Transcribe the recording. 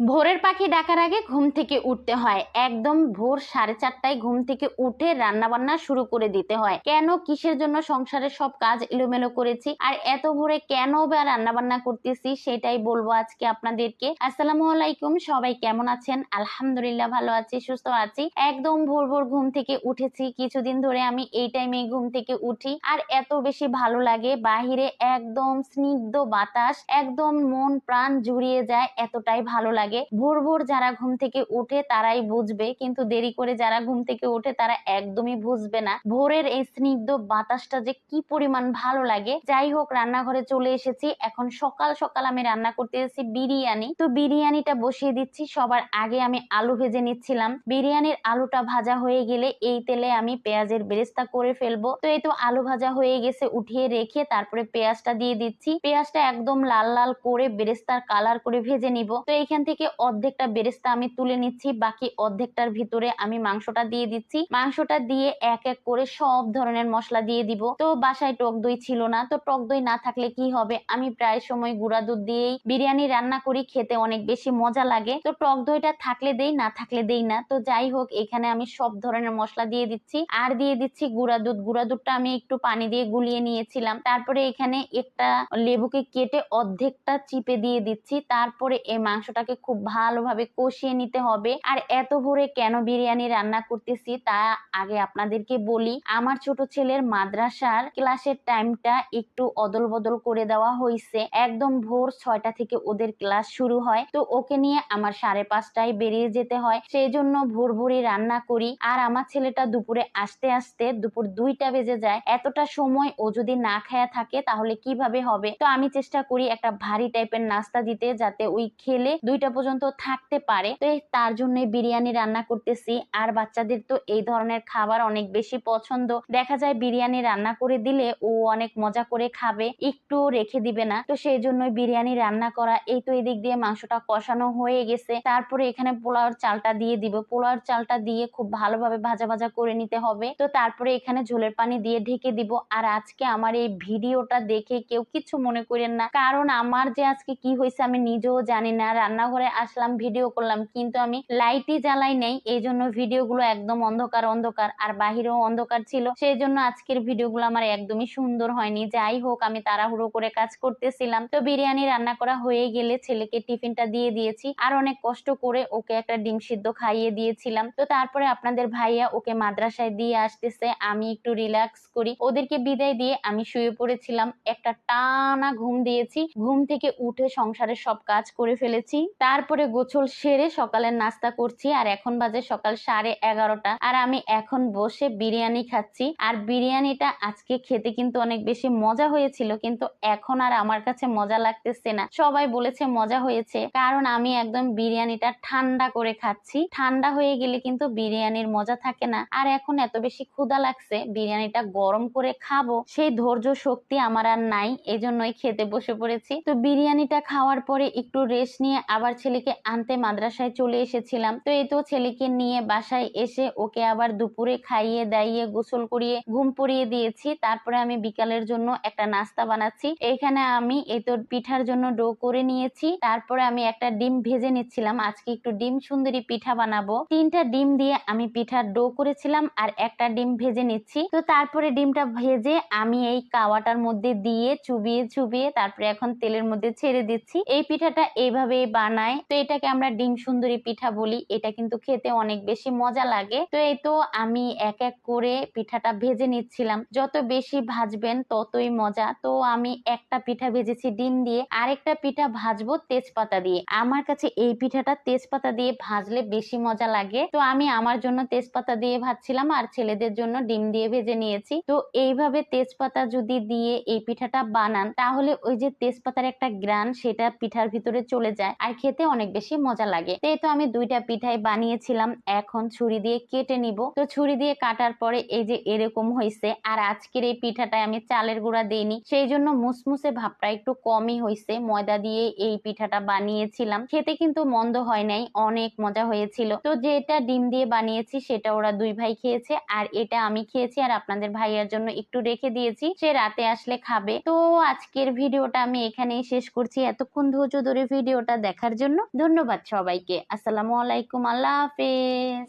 ভোরের পাখি ডাকার আগে ঘুম থেকে উঠতে হয়। একদম ভোর সাড়ে চারটায় ঘুম থেকে উঠে রান্না বান্না শুরু করে দিতে হয়। কেন, কিসের জন্য সংসারের সব কাজ এলোমেলো করেছি? আর এত ভোরে কেন বা রান্না বান্না করতেছি সেটাই বলব আজকে আপনাদেরকে। আসসালামু আলাইকুম, সবাই কেমন আছেন? আলহামদুলিল্লাহ ভালো আছি, সুস্থ আছি। একদম ভোর ভোর ঘুম থেকে উঠেছি। কিছুদিন ধরে আমি এই টাইমে ঘুম থেকে উঠি। আর এত বেশি ভালো লাগে, বাহিরে একদম স্নিগ্ধ বাতাস, একদম মন প্রাণ জুড়িয়ে যায়, এতটাই ভালো লাগে। ভোর ভোর যারা ঘুম থেকে ওঠে তারাই বুঝবে, কিন্তু দেরি করে যারা ঘুম থেকে ওঠে তারা একদমই বুঝবে না। ভোরের এই স্নিগ্ধ বাতাসটা যে কি পরিমাণ ভালো লাগে। যাই হোক, রান্নাঘরে চলে এসেছি। এখন সকাল সকাল আমি রান্না করতে এসেছি বিরিয়ানি। তো বিরিয়ানিটা বসিয়ে দিচ্ছি। সবার আগে আমি আলু ভেজে নিচ্ছিলাম। বিরিয়ানির আলুটা ভাজা হয়ে গেলে এই তেলে আমি পেঁয়াজের বেরেস্তা করে ফেলব। তো এই তো আলু ভাজা হয়ে গেছে উঠিয়ে রেখে তারপরে পেঁয়াজটা দিয়ে দিচ্ছি। পেঁয়াজটা একদম লাল লাল করে বেরেস্তার কালার করে ভেজে নিব। তো এইখান থেকে অর্ধেকটা বেরেস্তা আমি তুলে নিচ্ছি, বাকি অর্ধেকটার ভিতরে আমি মাংসটা দিয়ে দিচ্ছি। মাংসটা দিয়ে এক এক করে সব ধরনের মশলা দিয়ে দিব। তো বাসায় টক দই ছিল না, তো টক দই না থাকলে কি হবে? আমি প্রায় সময় গুঁড়া দুধ দিয়েই বিরিয়ানি রান্না করি, খেতে অনেক বেশি মজা লাগে। তো টক দইটা থাকলে দেই, না থাকলে দেই না। তো যাই হোক, এখানে আমি সব ধরনের মশলা দিয়ে দিচ্ছি। আর দিয়ে দিচ্ছি গুঁড়া দুধ। গুঁড়া দুধটা আমি একটু পানি দিয়ে গুলিয়ে নিয়েছিলাম। তারপরে এখানে একটা লেবুকে কেটে অর্ধেকটা চিপে দিয়ে দিচ্ছি। তারপরে এই মাংসটাকে খুব ভালোভাবে কষিয়ে নিতে হবে। আর এত ভোরে কেন বিরিয়ানি রান্না করতেছি তা আগে আপনাদেরকে বলি। আমার ছোট ছেলের মাদ্রাসার ক্লাসের টাইমটা একটু অদল বদল করে দেওয়া হয়েছে। একদম ভোর ছয়টা থেকে ওদের ক্লাস শুরু হয়। তো ওকে নিয়ে আমার সাড়ে পাঁচটায় বেরিয়ে যেতে হয়। সেই জন্য ভোর ভোরই রান্না করি। আর আমার ছেলেটা দুপুরে আসতে আসতে দুপুর দুইটা বেজে যায়। এতটা সময় ও যদি না খায়া থাকে তাহলে কীভাবে হবে? তো আমি চেষ্টা করি একটা ভারী টাইপের নাস্তা দিতে যাতে ওই খেলে দুইটা পর্যন্ত থাকতে পারে। তো তার জন্য বিরিয়ানি রান্না করতেছি। আর বাচ্চাদের তো এই ধরনের খাবার অনেক বেশি পছন্দ। দেখা যায় বিরিয়ানি রান্না করে দিলে ও অনেক মজা করে খাবে একটু রেখে দিবে না। তো সেই জন্য বিরিয়ানি রান্না করা, এই তো এদিক দিয়ে মাংসটা কষানো হয়ে গেছে। তারপরে এখানে পোলাওর চালটা দিয়ে দিব। পোলাওর চালটা দিয়ে খুব ভালোভাবে ভাজা ভাজা করে নিতে হবে। তো তারপরে এখানে ঝোলের পানি দিয়ে ঢেকে দিব। আর আজকে আমার এই ভিডিওটা দেখে কেউ কিছু মনে করেন না। কারণ আমার যে আজকে কি হয়েছে আমি নিজেও জানি না। রান্নাঘরে আসলাম ভিডিও করলাম, কিন্তু আমি লাইটই জ্বালাই নেই। এই জন্য ভিডিওগুলো একদম অন্ধকার অন্ধকার, আর বাহিরেও অন্ধকার ছিল। সেই জন্য আজকের ভিডিওগুলো আমার একদমই সুন্দর হয়নি। যাই হোক, আমি তাড়াহুড়ো করে কাজ করতেছিলাম। তো বিরিয়ানি রান্না করা হয়ে গেলে ছেলেকে টিফিনটা দিয়ে দিয়েছি। আর অনেক কষ্ট করে ওকে একটা ডিম সিদ্ধ খাইয়ে দিয়েছিলাম। তো তারপরে আপনাদের ভাইয়া ওকে মাদ্রাসায় দিয়ে আসতেছে। আমি একটু রিল্যাক্স করি। ওদেরকে বিদায় দিয়ে আমি শুয়ে পড়েছিলাম। একটা টানা ঘুম দিয়েছি। ঘুম থেকে উঠে সংসারের সব কাজ করে ফেলেছি। তারপরে গোছল সেরে সকালের নাস্তা করছি, আর এখন বাজে সকাল সাড়ে এগারোটা। আর আমি এখন বসে বিরিয়ানি খাচ্ছি, আর বিরিয়ানিটা আজকে খেতে কিন্তু অনেক বেশি মজা হয়েছিল, কিন্তু এখন আর আমার কাছে মজা লাগতেছে না। সবাই বলেছে মজা হয়েছে, কারণ আমি একদম বিরিয়ানিটা ঠান্ডা করে খাচ্ছি। ঠান্ডা হয়ে গেলে কিন্তু বিরিয়ানির মজা থাকে না। আর এখন এত বেশি ক্ষুধা লাগছে, বিরিয়ানিটা গরম করে খাব, সেই ধৈর্য শক্তি আমার আর নাই এই জন্যই খেতে বসে পড়েছি। তো বিরিয়ানিটা খাওয়ার পরে একটু রেস্ট নিয়ে আবার ছেলেকে আনতে মাদ্রাসায় চলে এসেছিলাম। তো এই তো ছেলেকে নিয়ে বাসায় এসে ওকে আবার দুপুরে খাইয়ে দাইয়ে গোসল করিয়ে ঘুম পড়িয়ে দিয়েছি। তারপরে আমি বিকালের জন্য একটা নাস্তা বানাচ্ছি। এখানে আমি এই তো পিঠার জন্য ডো করে নিয়েছি। তারপরে আমি একটা ডিম ভেজে নিচ্ছিলাম। আজকে একটু ডিম সুন্দরী পিঠা বানাবো। তিনটা ডিম দিয়ে আমি পিঠার ডো করেছিলাম আর একটা ডিম ভেজে নিচ্ছি। তো তারপরে ডিমটা ভেজে আমি এই কাওয়াটার মধ্যে দিয়ে চুবিয়ে চুবিয়ে তারপরে এখন তেলের মধ্যে ছেড়ে দিচ্ছি। এই পিঠাটা এইভাবে বানায় তো এটাকে আমরা ডিম সুন্দরী পিঠা বলি। এটা কিন্তু খেতে অনেক বেশি মজা লাগে। তো এই তো আমি এক এক করে পিঠাটা ভেজে নিচ্ছিলাম। যত বেশি ভাজবেন ততই মজা। তো আমি একটা পিঠা ভেজেছি ডিম দিয়ে। আরেকটা পিঠা ভাজবো তেজপাতা দিয়ে। আমার কাছে এই পিঠাটা তেজপাতা দিয়ে ভাজলে বেশি মজা লাগে। তো আমি আমার জন্য তেজপাতা দিয়ে ভাজছিলাম আর ছেলেদের জন্য ডিম দিয়ে ভেজে নিয়েছি। তো এইভাবে তেজপাতা যদি দিয়ে এই পিঠাটা বানান, তাহলে ওই যে তেজপাতার একটা গ্রান সেটা পিঠার ভিতরে চলে যায়। আর খেতে অনেক বেশি মজা লাগে। তো আমি দুইটা পিঠাই বানিয়েছিলাম, এখন ছুরি দিয়ে কেটে নিব। তো ছুরি দিয়ে কাটার পরে এই যে এরকম হয়েছে আর আজকের এই পিঠাটায় আমি চালের গুঁড়া দিইনি, সেই জন্য মুসমুসে ভাবটা একটু কমই হয়েছে ময়দা দিয়ে এই পিঠাটা বানিয়েছিলাম। খেতে কিন্তু মন্দ হয় নাই, অনেক মজা হয়েছিল। তো যেটা ডিম দিয়ে বানিয়েছি, সেটা ওরা দুই ভাই খেয়েছে, আর এটা আমি খেয়েছি, আর আপনাদের ভাইয়ার জন্য একটু রেখে দিয়েছি। সে রাতে আসলে খাবে। তো আজকের ভিডিওটা আমি এখানেই শেষ করছি। এতক্ষণ ধৈর্য ধরে ভিডিওটা দেখার জন্য জন্য ধন্যবাদ সবাইকে। আসসালামু আলাইকুম আল্লাহ হাফেজ।